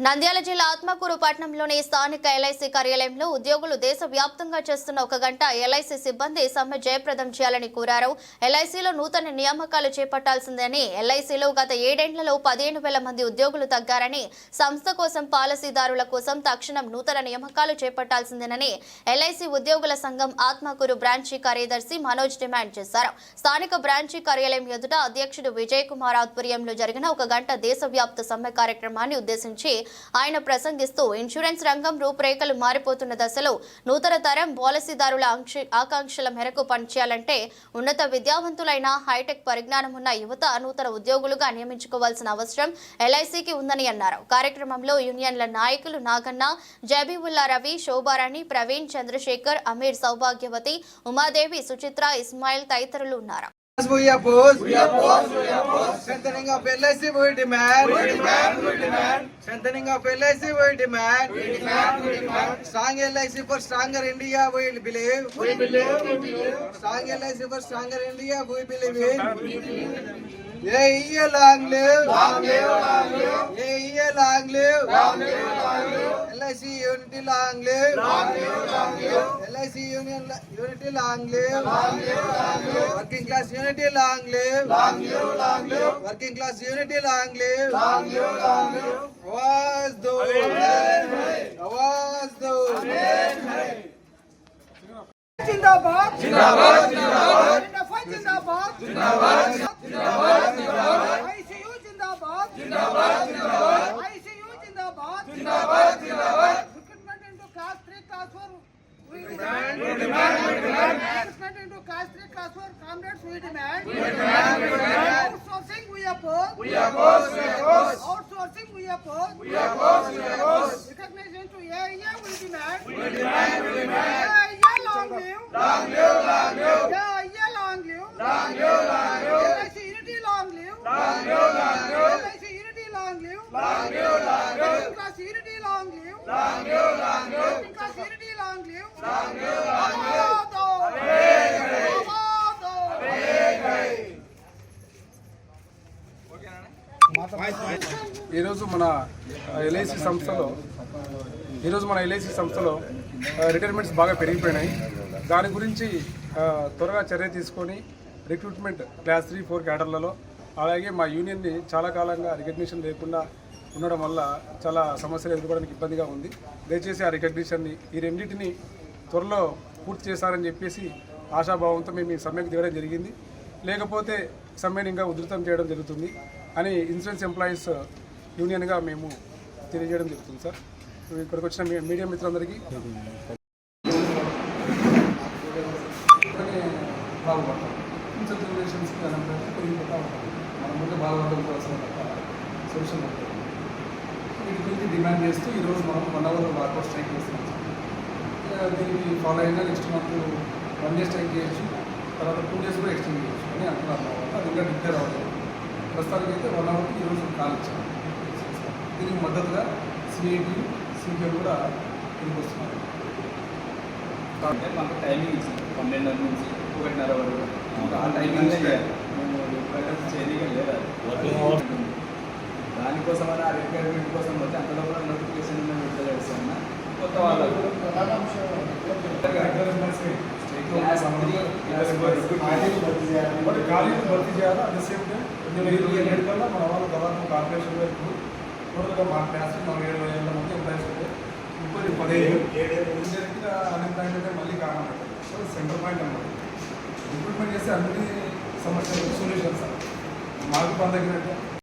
నంద్యాల జిల్లా ఆత్మకూరు పట్టణంలోని స్థానిక ఎల్ఐసి కార్యాలయంలో ఉద్యోగులు దేశవ్యాప్తంగా చేస్తున్న ఒక గంట ఎల్ఐసి సిబ్బంది సమ్మె జయప్రదం చేయాలని కోరారు. ఎల్ఐసిలో నూతన నియామకాలు చేపట్టాల్సిందని ఎల్ఐసిలో గత ఏడేండ్లలో పదిహేను వేల మంది ఉద్యోగులు తగ్గారని సంస్థ కోసం పాలసీదారుల కోసం తక్షణం నూతన నియామకాలు చేపట్టాల్సిందేనని ఎల్ఐసి ఉద్యోగుల సంఘం ఆత్మకూరు బ్రాంచీ కార్యదర్శి మనోజ్ డిమాండ్ చేశారు. స్థానిక బ్రాంచీ కార్యాలయం ఎదుట అధ్యక్షుడు విజయ్ కుమార్ ఆధ్వర్యంలో జరిగిన ఒక గంట దేశవ్యాప్త సమ్మె కార్యక్రమాన్ని ఉద్దేశించి ఆయన ప్రసంగిస్తూ ఇన్సూరెన్స్ రంగం రూపురేఖలు మారిపోతున్న దశలో నూతన తరం పాలసీదారుల ఆంక్ష- ఆకాంక్షల మేరకు పనిచేయాలంటే ఉన్నత విద్యావంతులైన హైటెక్ పరిజ్ఞానం ఉన్న యువత నూతన ఉద్యోగులుగా నియమించుకోవాల్సిన అవసరం ఎల్ఐసికి ఉందని అన్నారు. కార్యక్రమంలో యూనియన్ల నాయకులు నాగన్న జబీవుల్లా రవి శోభారాణి ప్రవీణ్ చంద్రశేఖర్ అమీర్ సౌభాగ్యవతి ఉమాదేవి సుచిత్ర ఇస్మాయిల్ తదితరులు ఉన్నారు. We oppose. We oppose. We oppose. Strengthening of LIC, we demand. We demand. We demand. Strengthening of LIC, we demand. We demand. We demand. Strong LIC for stronger India, we believe. We believe. We believe. Strong LIC for stronger India, we believe in. We believe. Yeah, yeah, long live. Long live. Long live. Yeah, yeah, long live. Long live. Long live. LIC unity, long live. Long live. Long live. LIC union, unity, long live. Long live. Long live. Working class unity, long live. Long live. Long live. Working class unity, long live. Long live. Long live. आवाज़ दो आवाज़ दो जिंदाबाद जिंदाबाद जिंदाबाद जिंदाबाद जिंदाबाद जिंदाबाद आईसीयू जिंदाबाद जिंदाबाद जिंदाबाद class 3 class 4 comrades we demand we demand we demand outsourcing we oppose we oppose we oppose outsourcing we oppose we oppose we oppose recognition to AIA we demand we demand we demand AIA long live long live long live AIA long live long live long live LIC unity long live long live long live LIC unity long live long live long live working class unity long live long live long live working class unity long live long live long live ఈరోజు మన LIC సంస్థలో ఈరోజు మన LIC సంస్థలో retirements బాగా పెరిగిపోయినాయి. దాని గురించి త్వరగా చర్య తీసుకొని రిక్రూట్మెంట్ క్లాస్ త్రీ ఫోర్ క్యాడర్లలో అలాగే మా యూనియన్ని చాలా కాలంగా రికగ్నిషన్ లేకుండా ఉండడం వల్ల చాలా సమస్యలు ఎదుర్కోవడానికి ఇబ్బందిగా ఉంది. దయచేసి ఆ రికగ్నిషన్ని ఈ రెండింటిని త్వరలో పూర్తి చేస్తారని చెప్పేసి ఆశాభావంతో మేము ఈ సమ్మెకు దిగడం జరిగింది. లేకపోతే సమ్మెను ఇంకా ఉధృతం చేయడం జరుగుతుంది. అని ఇన్సూరెన్స్ ఎంప్లాయీస్ యూనియన్గా మేము తెలియజేయడం జరుగుతుంది సార్. ఇక్కడికి వచ్చిన మీ- మీడియా మిత్రులందరికీ. ఇన్సూరెన్స్ రిలేషన్స్కి పెరిగిపోతూ ఉంటాం మనం ముందు బాగుపడడం కోసం సొల్యూషన్ వీటి గురించి డిమాండ్ చేస్తూ ఈరోజు మనం వన్ అవర్ వార్కౌట్ స్ట్రైక్ చేస్తున్నాం దీనికి ఫాలో అయినా next month one day strike చేయొచ్చు తర్వాత టూ డేస్ కూడా ఎక్స్టెండ్ చేయొచ్చు అని అంటున్నారు అది ఇంకా డిక్లేర్ అవ్వలేదు ప్రస్తుతానికి అయితే వన్ అవర్కి ఈరోజు కాల్ ఇచ్చాం దీనికి మద్దతుగా సిఐటి సిపిఎం కూడా దీనికి వస్తున్నారు. అంటే మాకు టైమింగ్ ఇచ్చింది పన్నెండున్నర నుంచి ఒకటిన్నర వరకు. ఆ టైమింగ్ మేము రిక్వైర్మెంట్ చేయగా లేదా దానికోసమని ఆ రిక్వైర్మెంట్ కోసం వచ్చి అంతలో కూడా నోటిఫికేషన్ విడుదల చేస్తామన్నా కొత్త వాళ్ళకు ఖాళీలు భర్తీ చేయాలి? అట్ ద సేమ్ టైం ఏడు కల్లా మన వాళ్ళు గవర్నమెంట్ కార్పొరేషన్ వైపు టోటల్గా మా క్లాస్ నలభై ఏడు వేల మంది ఎంప్లాయీస్ ఉంటే ముప్పై పదిహేను జరిగిన అన్ఎంప్లాయ్మెంట్ అంటే మళ్ళీ కారణం సో సెంటర్ పాయింట్ అన్నమాట. రిక్రూట్మెంట్ చేస్తే అన్ని సమస్యలకు సొల్యూషన్ సార్ మాకు పని తగ్గినట్టు.